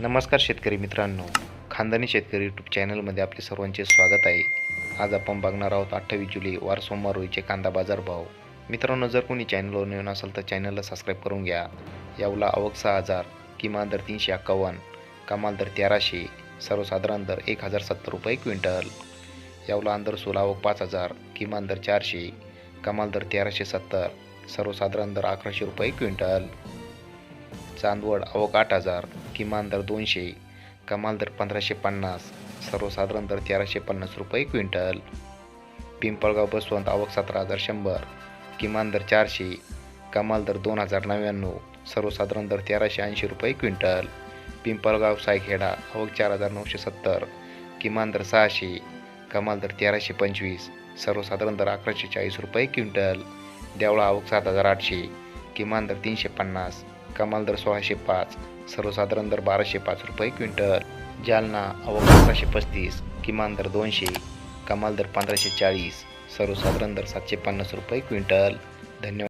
नमस्कार शेतकरी मित्रांनो. खानदानी शेतकरी यूट्यूब चॅनलमध्ये आपले सर्वांचे स्वागत आहे. आज आपण बघणार आहोत अठ्ठावीस जुलै वार सोमवार रोजीचे कांदा बाजार भाव. मित्रांनो जर कोणी चॅनलवर नवीन असेल तर चॅनलला सबस्क्राईब करून घ्या. यावला आवक सहा हजार किमान दर तीनशे एक्कावन्न कमाल दर तेराशे सर्वसाधारण दर एक हजार सत्तर रुपये क्विंटल. यावला अंदर सोला आवक पाच हजार किमान दर चारशे कमाल दर तेराशे सत्तर सर्वसाधारण दर अकराशे रुपये क्विंटल. चांदवड आवक आठ हजार किमान दर दोनशे कमाल दर पंधराशे पन्नास सर्वसाधारण दर तेराशे पन्नास रुपये क्विंटल. पिंपळगाव बसवंत आवक सतरा हजार शंभर किमान दर चारशे कमाल दर दोन हजार नव्याण्णव सर्वसाधारण दर तेराशे ऐंशी रुपये क्विंटल. पिंपळगाव सायखेडा आवक चार हजार नऊशे सत्तर किमान दर सहाशे कमाल दर तेराशे पंचवीस सर्वसाधारण दर अकराशे चाळीस रुपये क्विंटल. देवळा आवक सात हजार आठशे किमान दर तीनशे पन्नास कमाल दर सोळाशे पाच सर्वसाधारण दर बाराशे पाच रुपये क्विंटल. जालना आवक अकराशे पस्तीस किमान दर दोनशे कमाल दर पंधराशे चाळीस सर्वसाधारण दर सातशे पन्नास रुपये क्विंटल. धन्यवाद.